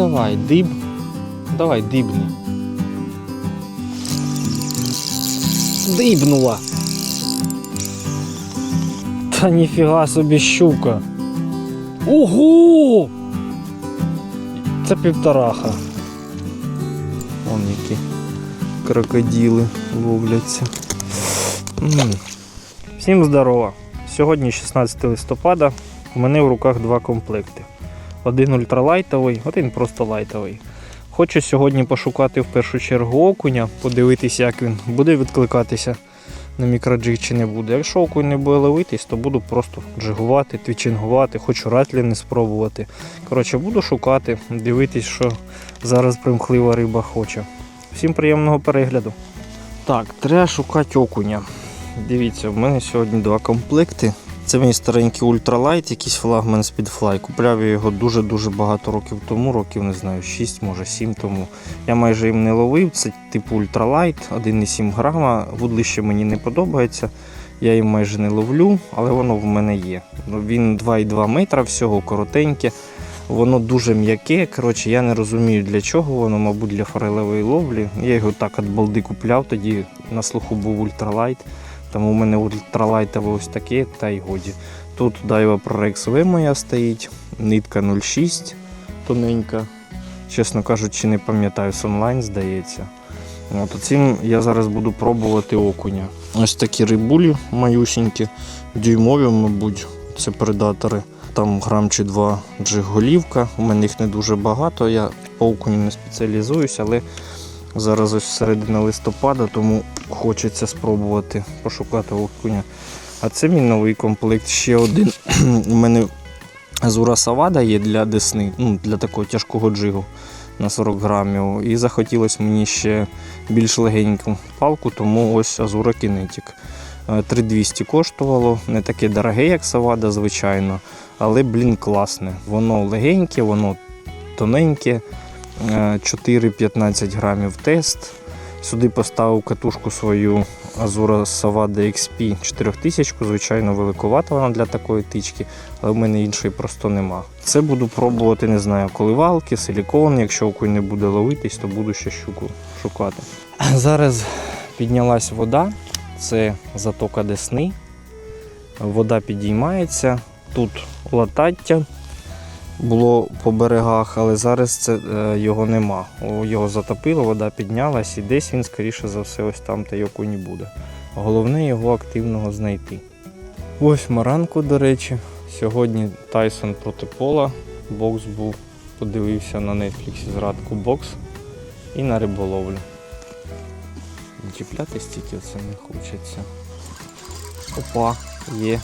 давай, диб. Давай, дибни. Дибнула. Та ніфіга собі щука. Ого! Це півтораха. Вон які крокодили ловляться. Всім здорово! Сьогодні 16 листопада. У мене в руках два комплекти. Один ультралайтовий, один просто лайтовий. Хочу сьогодні пошукати в першу чергу окуня, подивитися, як він буде відкликатися на мікроджиг чи не буде. Якщо окунь не буде ловитись, то буду просто джигувати, твічингувати, хочу ратлі не спробувати. Коротше, буду шукати, дивитись, що зараз примхлива риба хоче. Всім приємного перегляду. Так, треба шукати окуня. Дивіться, в мене сьогодні два комплекти. Це мій старенький ультралайт, якийсь флагман Speedfly. Купляв я його дуже-дуже багато років тому, років не знаю, 6, може 7 тому. Я майже їм не ловив. Це типу ультралайт, 1,7 грама. Вудлище мені не подобається. Я їм майже не ловлю, але воно в мене є. Ну, Він 2,2 метра, всього коротеньке. Воно дуже м'яке. Коротше, я не розумію для чого воно, мабуть, для форелевої ловлі. Я його так від балди купляв, тоді на слуху був ультралайт. Тому у мене ультралайтове ось таке, та й годі. Тут Daiwa Prorex V моя стоїть, нитка 0,6 тоненька. Чесно кажучи, не пам'ятаю, з онлайн здається. От цим я зараз буду пробувати окуня. Ось такі рибулі малюсінькі, дюймові, мабуть, це предатори. Там грам чи два джиголівка. У мене їх не дуже багато. Я по окуню не спеціалізуюсь, але зараз ось середина листопада, тому хочеться спробувати пошукати окуня. А це мій новий комплект. Ще один. У мене Азура Савада є для десни, ну, для такого тяжкого джигу на 40 грамів. І захотілося мені ще більш легеньку палку, тому ось Азура. Е, 3200 коштувало, не таке дороге, як Савада, звичайно, але, блін, класне. Воно легеньке, воно тоненьке, е, 4-15 грамів тест. Сюди поставив катушку свою Azura Savada XP 4000, звичайно, великовата вона для такої тички, але в мене іншої просто нема. Це буду пробувати, не знаю, коливалки, силікон. Якщо окунь не буде ловитись, то буду ще щуку шукати. Зараз піднялась вода, це затока Десни. Вода підіймається. Тут латаття було по берегах, але зараз це, е, його нема. Його затопило, вода піднялась і десь він, скоріше за все, ось там та й окуні буде. Головне його активного знайти. Восьма ранку, до речі. Сьогодні Тайсон проти Пола. Бокс був, подивився на Netflix зрадку бокс і на риболовлю. Чіпляти стільки це не хочеться. Опа, є.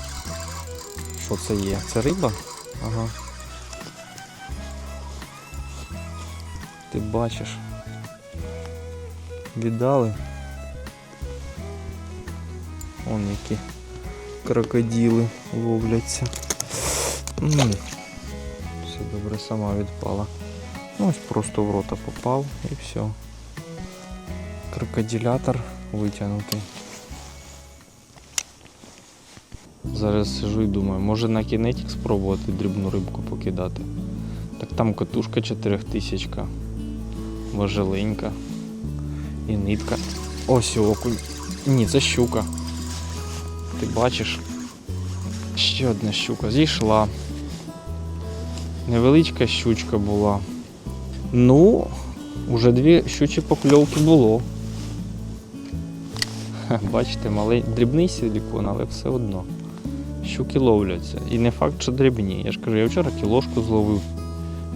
Що це є? Це риба? Ага. Ти бачиш. Віддали. Вон які крокодили ловляться. Все добре, сама відпала. Ну, ось просто в рота попав і все. Крокодилятор витягнутий. Зараз сижу і думаю, може на кінетік спробувати дрібну рибку покидати. Так там катушка 4000, важеленька і нитка. Ось окунь. Ні, це щука. Ти бачиш? Ще одна щука. Зійшла. Невеличка щучка була. Ну, уже дві щучі покльовки було. Бачите, малий дрібний силікон, але все одно. Щуки ловляться. І не факт, що дрібні. Я ж кажу, я вчора кілошку зловив.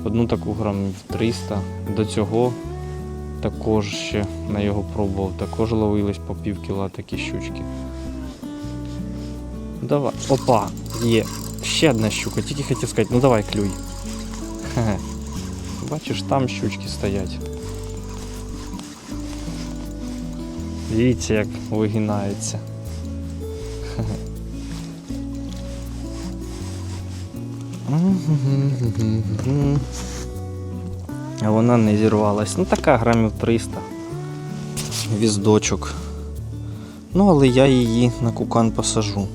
Одну таку грамів 300. До цього також ще на його пробував. Також ловились по пів кіла такі щучки. Давай. Опа, є. Ще одна щука, тільки хотів сказати, ну давай клюй. Хе-хе. Бачиш, там щучки стоять. Дивіться, як вигинається. Хе-хе. А вона не зірвалась. Ну така грамів 300. Віздочок. Ну, але я її на кукан посажу.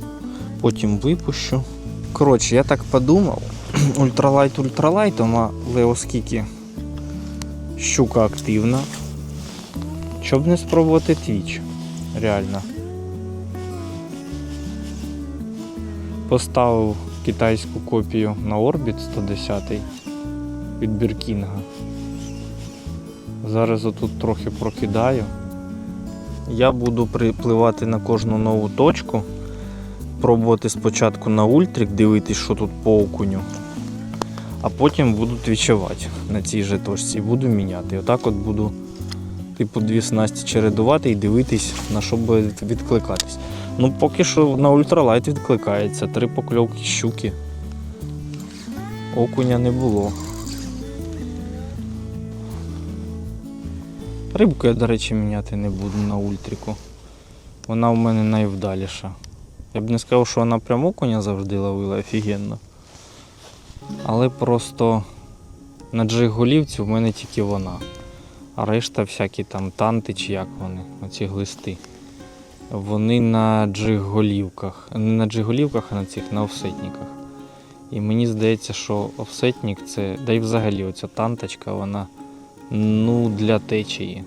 Потім випущу. Коротше, я так подумав. Ультралайт ультралайтом, але оскільки Щука активна. Щоб не спробувати твіч. Реально. Поставив китайську копію на Orbit 110 від Біркінга. Зараз отут трохи прокидаю. Я буду припливати на кожну нову точку, пробувати спочатку на ультрик, дивитись, що тут по окуню, а потім буду твічувати на цій же точці і буду міняти. Отак от буду типу дві снасті чередувати і дивитись, на що буде відкликатись. Ну, поки що на ультралайт відкликається. Три покльовки щуки. Окуня не було. Рибку я, до речі, міняти не буду на ультріку. Вона у мене найвдаліша. Я б не сказав, що вона прям окуня завжди ловила офігенно. Але просто на джиг-голівці в мене тільки вона. А решта всякі там танти чи як вони, оці глисти. Вони на джиг-голівках. Не на джиг-голівках, а на цих на офсетниках. І мені здається, що офсетник це, да й взагалі оця танточка, вона ну для течії.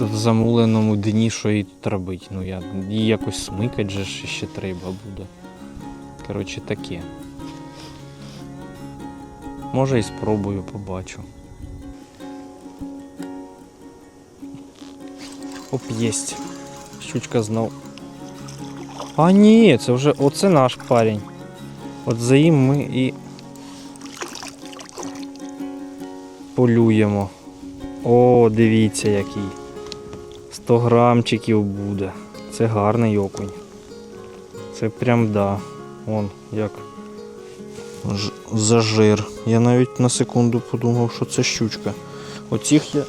В замуленому дні що тут робить? Ну я її якось смикать же ж ще треба буде. Коротше таке. Може і спробую, побачу. Оп, єсть. Щучка знов. А ні, це вже оце наш парень. От за їм ми і полюємо. О, дивіться який. 100 грамчиків буде. Це гарний окунь. Це прям да. Вон як ж- зажир. Я навіть на секунду подумав, що це щучка. Оцих я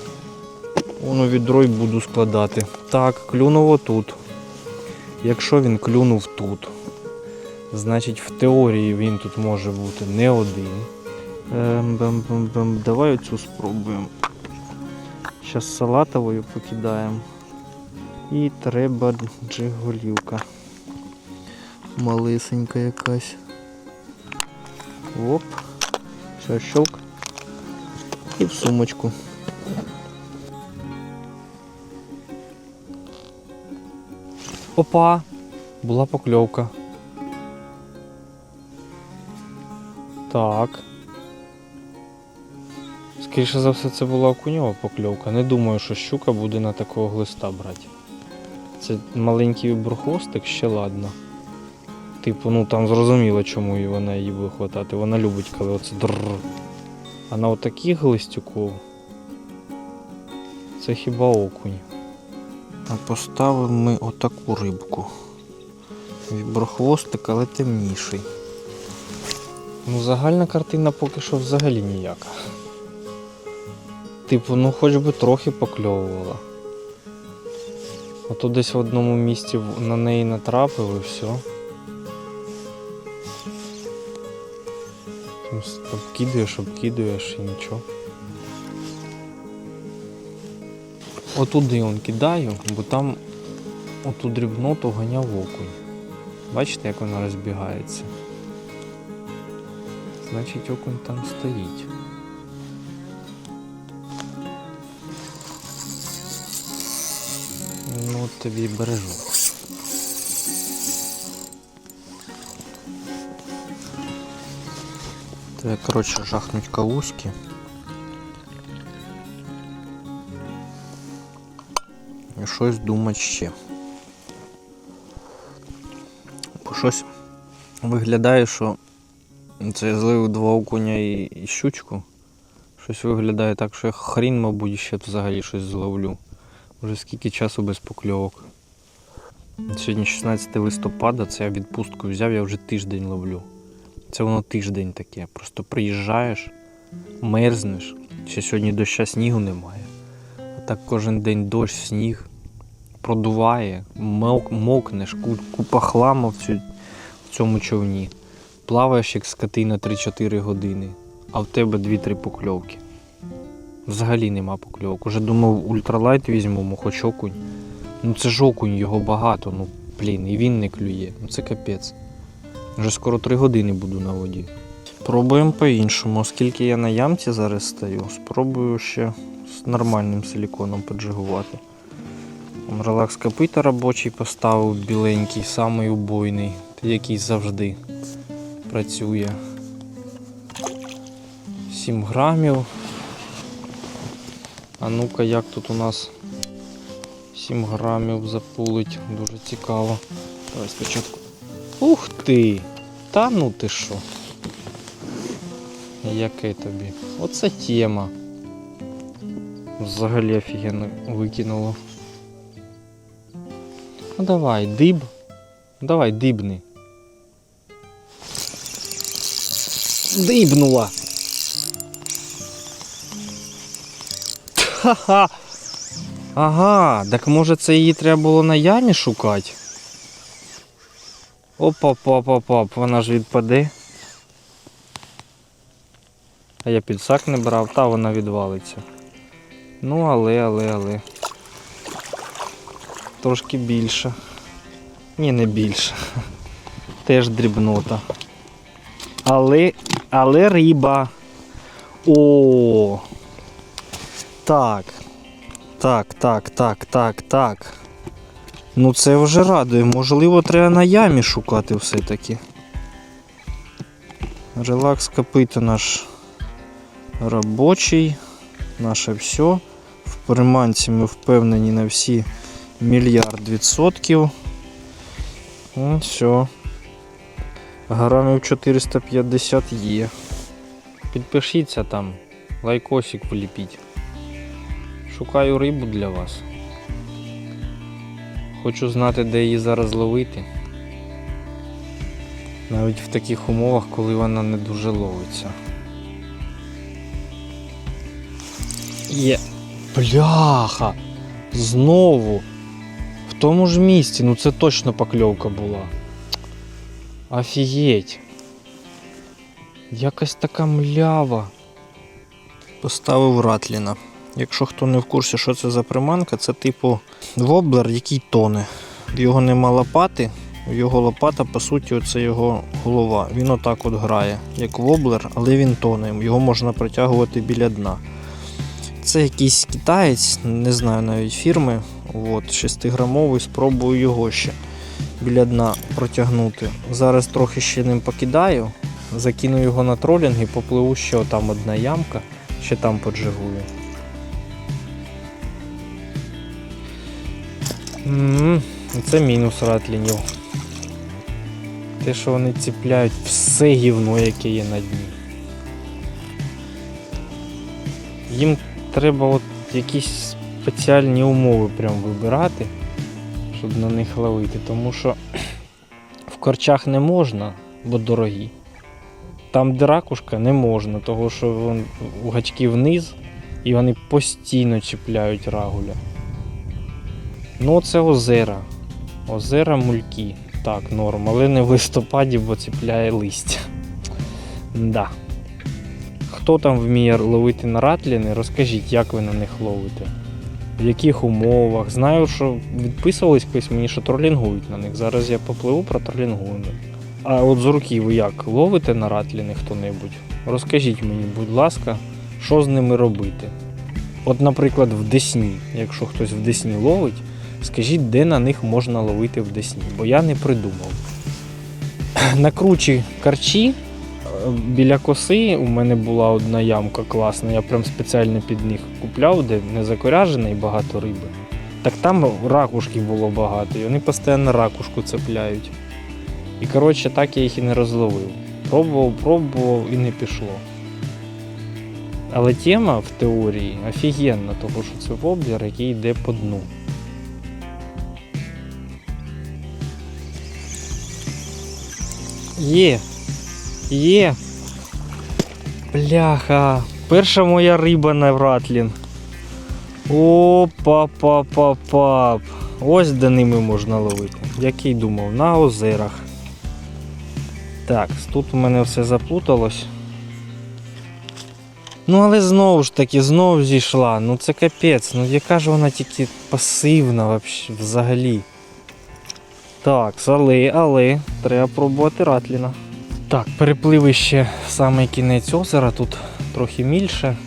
воно відро й буду складати. Так, клюнув отут. Якщо він клюнув тут, значить в теорії він тут може бути не один. Ем, бем, бем, бем. Давай оцю спробуємо. Зараз салатовою покидаємо. І треба джиголівка. Малисенька якась. Оп. Все, щелк. І в сумочку. Опа! Була покльовка. Так. Скоріше за все, це була окуньова покльовка. Не думаю, що щука буде на такого глиста брати. Це маленький бурхвостик ще ладно. Типу, ну там зрозуміло, чому і вона її буде хватати. Вона любить, коли оце дрррр. А на отаких глистюков це хіба окунь. А поставимо ми отаку рибку. Віброхвостик, але темніший. Ну, загальна картина поки що взагалі ніяка. Типу, ну хоч би трохи покльовувала. А то десь в одному місці на неї натрапив і все. Обкидуєш, обкидуєш і нічого. Отуди он кидаю, бо там оту дрібноту ганяв окунь. Бачите, як вона розбігається? Значить окунь там стоїть. Тобі бережу. Треба, коротше, жахнуть калузьки. І щось думати ще. Бо щось виглядає, що це я злив два окуня і щучку. Щось виглядає так, що я хрін, мабуть, ще взагалі щось зловлю. Вже скільки часу без покльовок. Сьогодні 16 листопада, це я відпустку взяв, я вже тиждень ловлю. Це воно тиждень таке. Просто приїжджаєш, мерзнеш. Ще сьогодні доща снігу немає. А так кожен день дощ, сніг продуває, мок, мокнеш, купа хламу в, цю, в цьому човні. Плаваєш як скотина 3-4 години, а в тебе 2-3 покльовки. Взагалі нема покльовок. Уже думав, ультралайт візьмемо, хоч окунь. Ну це ж окунь, його багато, ну блін, і він не клює. Ну це капець. Вже скоро 3 години буду на воді. Пробуємо по-іншому. Оскільки я на ямці зараз стою, спробую ще з нормальним силіконом поджигувати. Релакс копита робочий поставив біленький, самий убойний, який завжди працює. 7 грамів. А ну-ка, як тут у нас 7 грамів запулить, дуже цікаво. Давай спочатку. Ух ти! Та ну ти що? Яке тобі? Оце тема. Взагалі офігенно викинуло. Ну давай, диб. Давай, дибни. Дибнула. Ха-ха. Ага, так може це її треба було на ямі шукати? Опа-па-па-пап, вона ж відпаде. А я підсак не брав, та вона відвалиться. Ну, але, але, але. Трошки більше. Ні, не більше. Теж дрібнота. Але, але риба. О. Так. Так, так, так, так, так. Ну це вже радує. Можливо, треба на ямі шукати все-таки. Релакс копито наш робочий. Наше все. В приманці ми впевнені на всі мільярд відсотків. Ну, все. Грамів 450 є. Підпишіться там, лайкосик вліпіть. Шукаю рибу для вас. Хочу знати, де її зараз ловити. Навіть в таких умовах, коли вона не дуже ловиться. Є. Бляха! Знову! В тому ж місці, ну це точно покльовка була. Офігеть. Якась така млява. Поставив Ратліна. Якщо хто не в курсі, що це за приманка, це типу воблер, який тоне. Його нема лопати, його лопата, по суті, це його голова. Він отак от грає, як воблер, але він тоне. Його можна притягувати біля дна. Це якийсь китаєць, не знаю навіть фірми. От, 6-грамовий, спробую його ще біля дна протягнути. Зараз трохи ще ним покидаю, закину його на тролінг і попливу ще там одна ямка, ще там поджигую. Це мінус ратлінів. Те, що вони ціпляють все гівно, яке є на дні. Їм треба от якісь спеціальні умови прям вибирати, щоб на них ловити, тому що в корчах не можна, бо дорогі. Там, де ракушка, не можна, тому що вон, гачки вниз і вони постійно чіпляють рагуля. Ну, це озера. Озера мульки. Так, норм, але не в листопаді, бо ціпляє листя. Да. Хто там вміє ловити на ратліни, розкажіть, як ви на них ловите. В яких умовах. Знаю, що відписувались колись мені, що тролінгують на них. Зараз я попливу про тролінгую. А от з руки ви як ловите на ратліни хто-небудь? Розкажіть мені, будь ласка, що з ними робити? От, наприклад, в Десні, якщо хтось в Десні ловить, скажіть, де на них можна ловити в Десні, бо я не придумав. На кручі карчі е, біля коси у мене була одна ямка класна, я прям спеціально під них купляв, де не закоряжена і багато риби. Так там ракушки було багато, і вони постійно ракушку цепляють. І коротше так я їх і не розловив. Пробував, пробував і не пішло. Але тема в теорії офігенна, тому що це воблер, який йде по дну. Є. Є. Бляха. Перша моя риба на Ратлін. Опа па па пап Ось де ними можна ловити. Як я й думав, на озерах. Так, тут у мене все заплуталось. Ну але знову ж таки, знову зійшла. Ну це капець. Ну яка ж вона тільки пасивна взагалі. Так, але, але, треба пробувати Ратліна. Так, перепливи ще в самий кінець озера, тут трохи мільше.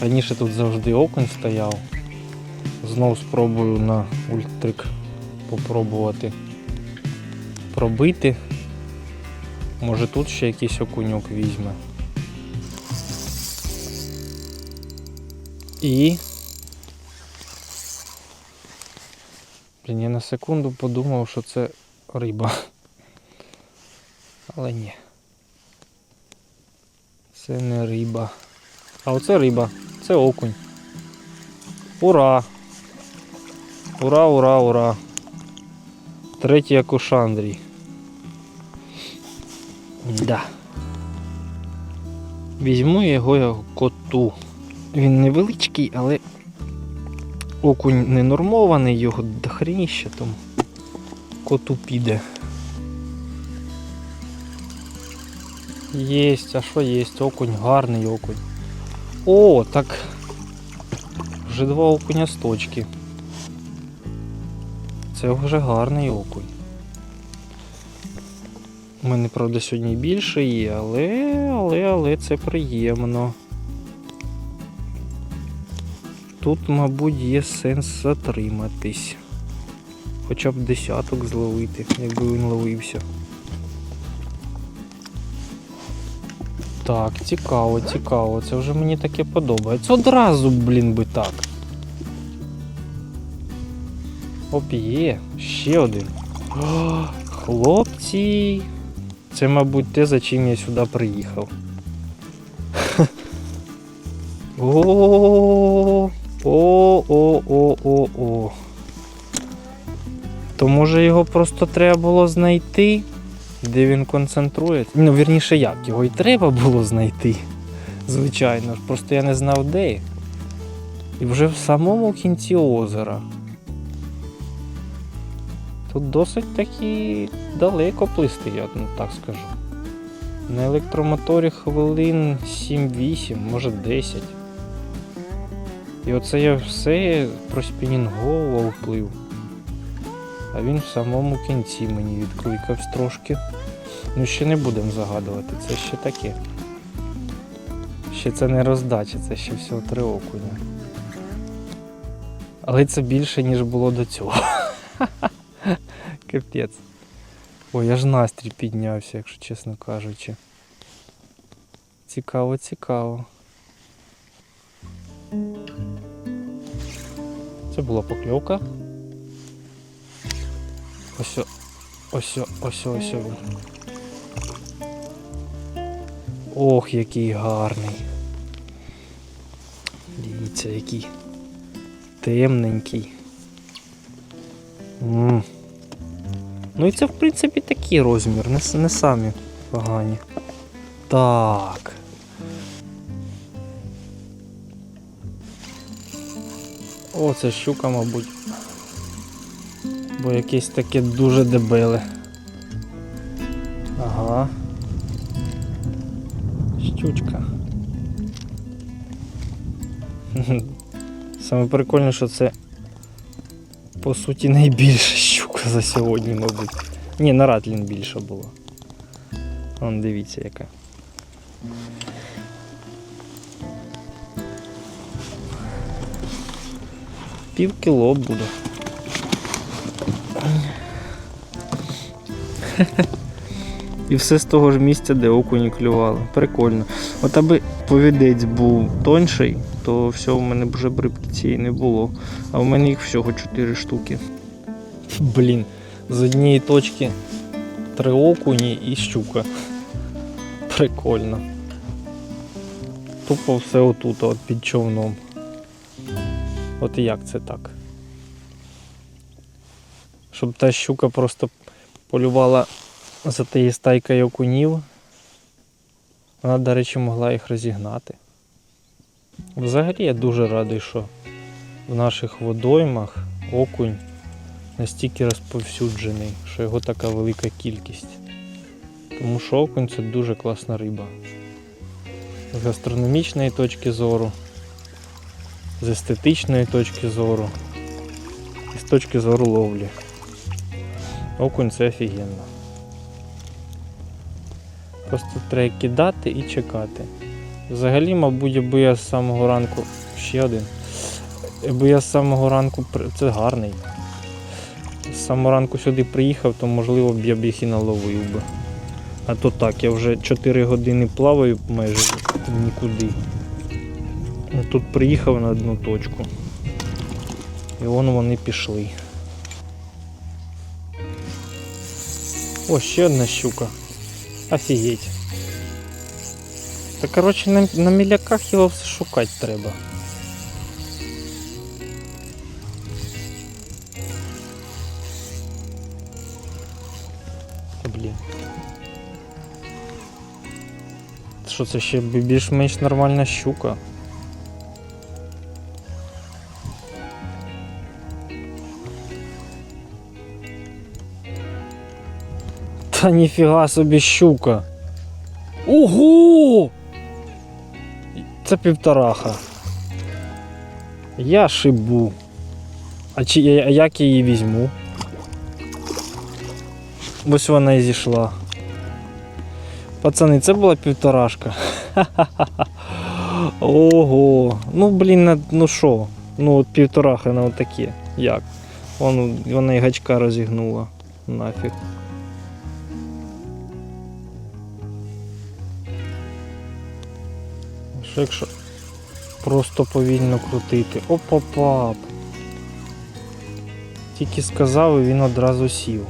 Раніше тут завжди окунь стояв. Знов спробую на ультрик попробувати пробити. Може тут ще якийсь окуньок візьме. І. Блін, я на секунду подумав, що це риба. Але ні. Це не риба. А оце риба. Це окунь. Ура! Ура, ура, ура! Третій акушандрій. Да. Візьму його коту. Він невеличкий, але окунь не нормований, його дохреніще, тому коту піде. Єсть, а що єсть? Окунь, гарний окунь. О, так. Вже два окуня з точки. Це вже гарний окунь. У мене, правда, сьогодні більше є, але, але, але це приємно. Тут, мабуть, є сенс затриматись. Хоча б десяток зловити, якби він ловився. Так, цікаво, цікаво. Це вже мені таке подобається. Одразу, блін, би так. Оп, є, ще один. О, хлопці. Це, мабуть, те, за чим я сюди приїхав. О, о, о, о, о, о. То може його просто треба було знайти, де він концентрується. Ну, вірніше як, його і треба було знайти. Звичайно ж, просто я не знав де. І вже в самому кінці озера. Тут досить таки далеко плисти, я ну, так скажу. На електромоторі хвилин 7-8, може 10. І оце я все проспінінговував плив. А він в самому кінці мені відкликався трошки. Ну ще не будемо загадувати, це ще таке. Ще це не роздача, це ще всього три окуня. Але це більше, ніж було до цього. Капець. Ой, аж настрій піднявся, якщо чесно кажучи. Цікаво, цікаво. Це була покльовка. Ось, ось, ось, ось. він. Ох, який гарний. Дивіться, який темненький. М. Ну і це в принципі такий розмір, не, не самі погані. Так. О, це щука, мабуть. Бо якесь таке дуже дебеле. Ага. Щучка. Саме прикольне, що це по суті найбільша щука за сьогодні, мабуть. Ні, на ратлін більше було. Вон дивіться яка. Пів кіло буде. І все з того ж місця, де окуні клювали. Прикольно. От аби повідець був тонший, то все, в мене вже б рибки цієї не було. А в мене їх всього 4 штуки. Блін, з однієї точки три окуні і щука. Прикольно. Тупо все отут, от під човном. От як це так? Щоб та щука просто полювала за тією стайкою окунів. Вона, до речі, могла їх розігнати. Взагалі я дуже радий, що в наших водоймах окунь настільки розповсюджений, що його така велика кількість. Тому що окунь це дуже класна риба. З гастрономічної точки зору, з естетичної точки зору і з точки зору ловлі. Окунь це офігенно. Просто треба кидати і чекати. Взагалі, мабуть, якби я з самого ранку. Ще один. Якби я з самого ранку. Це гарний. З самого ранку сюди приїхав, то можливо б я б їх і наловив би. А то так, я вже 4 години плаваю майже нікуди. Ну, Тут приїхав на одну точку. І вон вони пішли. О, ще одна щука. Офігеть. Та коротше на, на міляках його все шукати треба. Блін. Що це ще бі- більш-менш нормальна щука? Та ніфіга собі щука. Ого! Це півтораха. Я шибу. А чи а як я її візьму? Ось вона і зійшла. Пацани, це була півторашка. Ого. Ну блін, ну що? Ну от півтораха на отаке. Як? Вон, вона і гачка розігнула. Нафіг. Що якщо просто повільно крутити? Опа-пап. Тільки сказав і він одразу сів.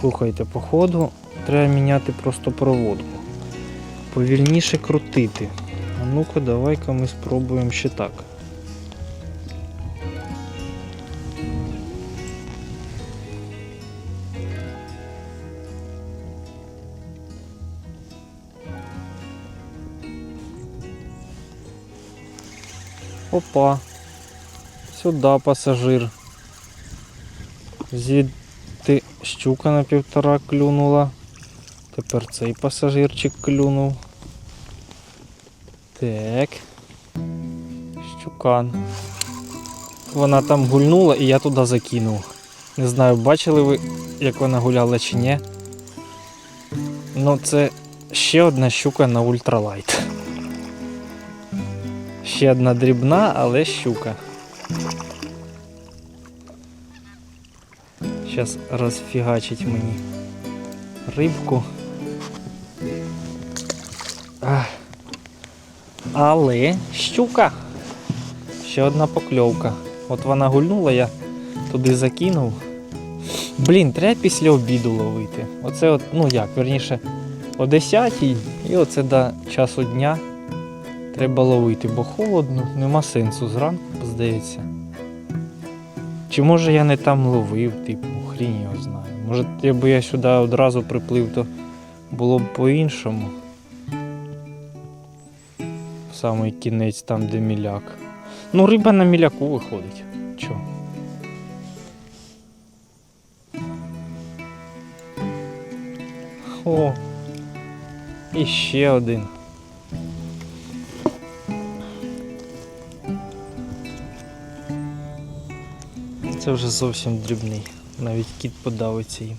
Слухайте, походу треба міняти просто проводку. Повільніше крутити. А ну-ка, давай-ка ми спробуємо ще так. Опа. Сюди пасажир. Звідти щука на півтора клюнула. Тепер цей пасажирчик клюнув. Так. Щукан. Вона там гульнула і я туди закинув. Не знаю, бачили ви, як вона гуляла чи ні. Ну, це ще одна щука на ультралайт. Ще одна дрібна, але щука. Зараз розфігачить мені рибку. Але щука. Ще одна покльовка. От вона гульнула, я туди закинув. Блін, треба після обіду ловити. Оце от, ну як, верніше, о 10 і оце до часу дня треба ловити, бо холодно, нема сенсу зранку, здається. Чи може я не там ловив, типу, хрінь його знаю. Може, якби я сюди одразу приплив, то було б по-іншому. В самий кінець там, де міляк. Ну, риба на міляку виходить. Чо? О! І ще один. Це вже зовсім дрібний. Навіть кіт подавиться їм.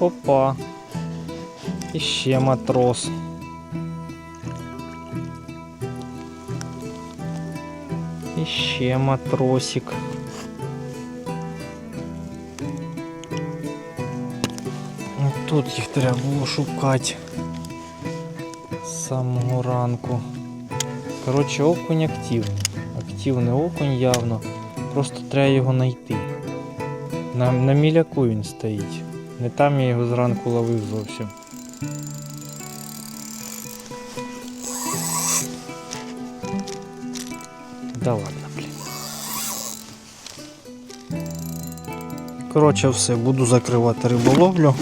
Опа. І ще матрос. І ще матросик. Ну, Тут їх треба було шукати самого ранку. Коротше, окунь активний. Активний окунь явно. Просто треба його знайти. На, на міляку він стоїть. Не там я його зранку ловив зовсім. Да ладно, блін. Коротше, все, буду закривати риболовлю.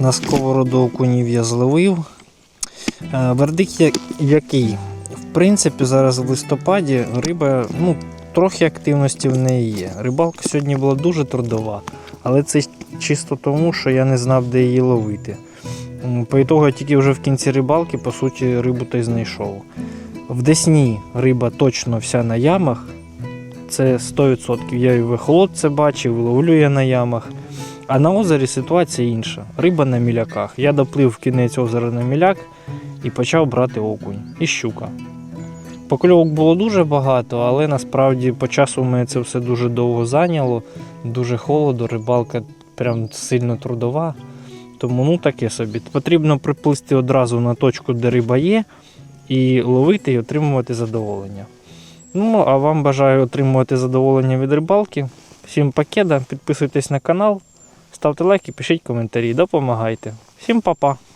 На сковороду окунів я зловив. Е, Вердикт який? В принципі, зараз в листопаді риба, ну, трохи активності в неї є. Рибалка сьогодні була дуже трудова, але це чисто тому, що я не знав, де її ловити. По ітогу я тільки вже в кінці рибалки, по суті, рибу та й знайшов. В Десні риба точно вся на ямах. це 100%. Я і в ехолот це бачив, ловлю я на ямах. А на озері ситуація інша. Риба на міляках. Я доплив в кінець озера на міляк і почав брати окунь і щука. Покльовок було дуже багато, але насправді по часу мене це все дуже довго зайняло, дуже холодно, рибалка прям сильно трудова. Тому ну таке собі. Потрібно приплисти одразу на точку, де риба є, і ловити і отримувати задоволення. Ну, а вам бажаю отримувати задоволення від рибалки. Всім пакета, підписуйтесь на канал, ставте лайки, пишіть коментарі, допомагайте. Всім па-па!